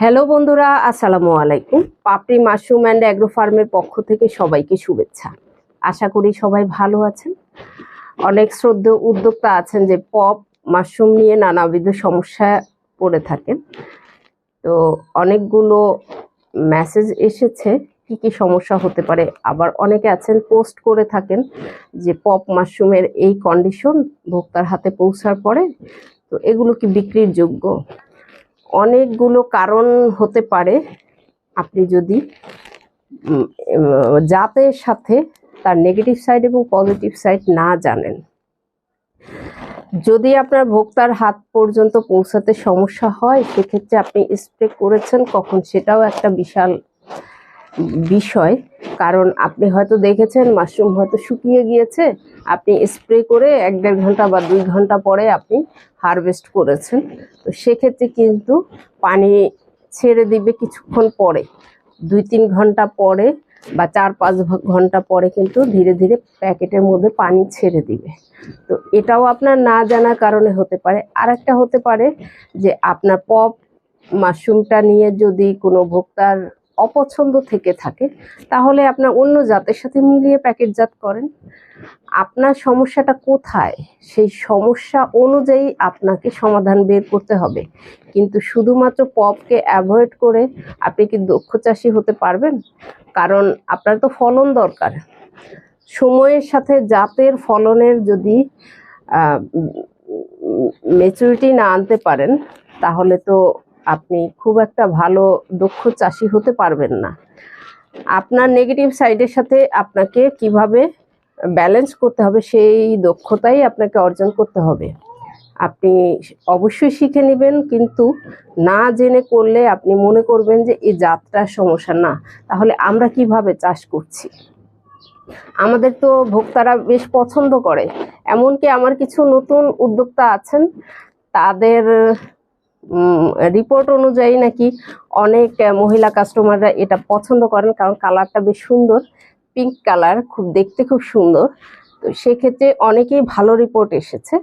Hello বন্ধুরা, আসসালামু আলাইকুম। পাপড়ি মাশরুম অ্যান্ড অ্যাগ্রো ফার্মের পক্ষ থেকে সবাইকে শুভেচ্ছা। আশা করি সবাই ভালো আছেন। অনেক শ্রদ্ধেয় উদ্যোক্তা আছেন যে পপ মাশরুম নিয়ে নানাবিধ সমস্যা পড়ে থাকেন। তো অনেকগুলো মেসেজ এসেছে, কি কি সমস্যা হতে পারে। আবার অনেকে আছেন পোস্ট করে থাকেন যে পপ মাশরুমের এই কন্ডিশন ভোক্তার হাতে পৌঁছার পরে। তো এগুলো কি বিক্রির যোগ্য? অনেকগুলো কারণ হতে পারে। আপনি যদি জাতের সাথে তার নেগেটিভ সাইড এবং পজিটিভ সাইড না জানেন। যদি আপনার ভোক্তার হাত পর্যন্ত পৌঁছাতে সমস্যা হয়, সেক্ষেত্রে আপনি স্প্রে করেছেন, কখন সেটাও একটা বিশাল বিষয়। কারণ আপনি হয়তো দেখেছেন, মাশরুম হয়তো শুকিয়ে গিয়েছে। আপনি স্প্রে করে এক দেড় ঘণ্টা বা দুই ঘণ্টা পরে আপনি হারভেস্ট করেছেন। তো সেক্ষেত্রে কিন্তু পানি ছেড়ে দিবে কিছুক্ষণ পরে। দুই তিন ঘণ্টা পরে বা চার পাঁচ ঘণ্টা পরে কিন্তু ধীরে ধীরে প্যাকেটের মধ্যে পানি ছেড়ে দিবে। তো এটাও আপনার না জানার কারণে হতে পারে। আর হতে পারে যে আপনার পপ মাশরুমটা নিয়ে যদি কোনো ভোক্তার অপছন্দ থেকে থাকে, তাহলে আপনার অন্য জাতের সাথে মিলিয়ে প্যাকেটজাত করেন। আপনার সমস্যাটা কোথায়? সেই সমস্যা অনুযায়ী আপনাকে সমাধান বের করতে হবে। কিন্তু শুধুমাত্র পপকে অ্যাভয়েড করে আপনি কি দক্ষ চাষি হতে পারবেন? কারণ আপনার তো ফলন দরকার। সময়ের সাথে জাতের ফলনের যদি মেচুরিটি না আনতে পারেন, তাহলে তো আপনি খুব একটা ভালো দক্ষ চাষি হতে পারবেন না। আপনার নেগেটিভ সাইডের সাথে আপনাকে কীভাবে ব্যালেন্স করতে হবে সেই দক্ষতাই আপনাকে অর্জন করতে হবে। আপনি অবশ্যই শিখে নেবেন, কিন্তু না জেনে করলে আপনি মনে করবেন যে এই জাতটার সমস্যা না। তাহলে আমরা কীভাবে চাষ করছি? আমাদের তো ভোক্তারা বেশ পছন্দ করে। এমনকি আমার কিছু নতুন উদ্যোক্তা আছেন, তাদের রিপোর্ট অনুযায়ী নাকি অনেক মহিলা কাস্টমাররা এটা পছন্দ করেন কারণ কালারটা বেশ সুন্দর পিঙ্ক কালার খুব দেখতে খুব সুন্দর। তো সেক্ষেত্রে অনেকেই ভালো রিপোর্ট এসেছে।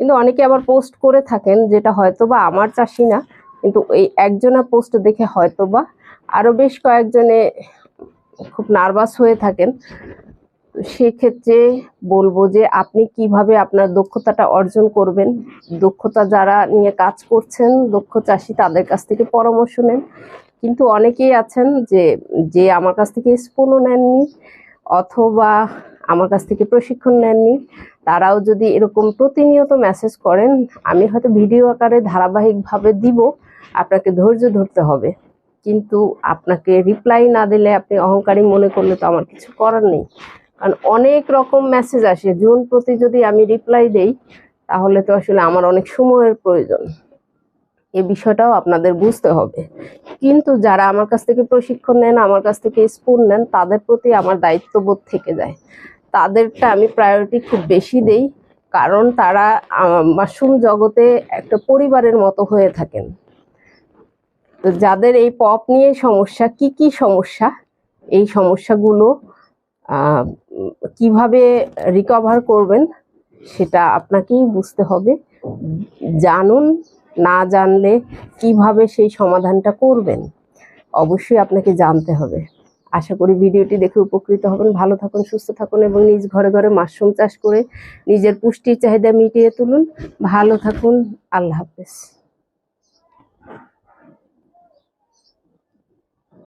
কিন্তু অনেকে আবার পোস্ট করে থাকেন যেটা হয়তো বা আমার চাষি না, কিন্তু এই একজনা পোস্ট দেখে হয়তো বা আরও বেশ কয়েকজনে খুব নার্ভাস হয়ে থাকেন। তো সেক্ষেত্রে বলব যে আপনি কীভাবে আপনার দক্ষতাটা অর্জন করবেন। দক্ষতা যারা নিয়ে কাজ করছেন, দক্ষ চাষি তাদের কাছ থেকে পরামর্শ নেন। কিন্তু অনেকেই আছেন যে যে আমার কাছ থেকে স্পুনও নেননি অথবা আমার কাছ থেকে প্রশিক্ষণ নেননি, তারাও যদি এরকম প্রতিনিয়ত মেসেজ করেন, আমি হয়তো ভিডিও আকারে ধারাবাহিকভাবে দিব, আপনাকে ধৈর্য ধরতে হবে। কিন্তু আপনাকে রিপ্লাই না দিলে আপনি অহংকারী মনে করলে তো আমার কিছু করার নেই। কারণ অনেক রকম মেসেজ আসে। জুন প্রতি যদি আমি রিপ্লাই দেই, তাহলে তো আসলে আমার অনেক সময়ের প্রয়োজন। এ বিষয়টাও আপনাদের বুঝতে হবে। কিন্তু যারা আমার কাছ থেকে প্রশিক্ষণ নেন, আমার কাছ থেকে স্পুন নেন, তাদের প্রতি আমার দায়িত্ববোধ থেকে যায়। তাদেরটা আমি প্রায়োরিটি খুব বেশি দেই, কারণ তারা মাশরুম জগতে একটা পরিবারের মতো হয়ে থাকেন। তো যাদের এই পপ নিয়ে সমস্যা, কি কি সমস্যা? এই সমস্যাগুলো কীভাবে রিকভার করবেন সেটা আপনাকেই বুঝতে হবে। জানুন, না জানলে কীভাবে সেই সমাধানটা করবেন, অবশ্যই আপনাকে জানতে হবে। আশা করি ভিডিওটি দেখে উপকৃত হবেন। ভালো থাকুন, সুস্থ থাকুন এবং নিজ ঘরে ঘরে মাশরুম চাষ করে নিজের পুষ্টির চাহিদা মিটিয়ে তুলুন। ভালো থাকুন, আল্লাহ হাফেজ।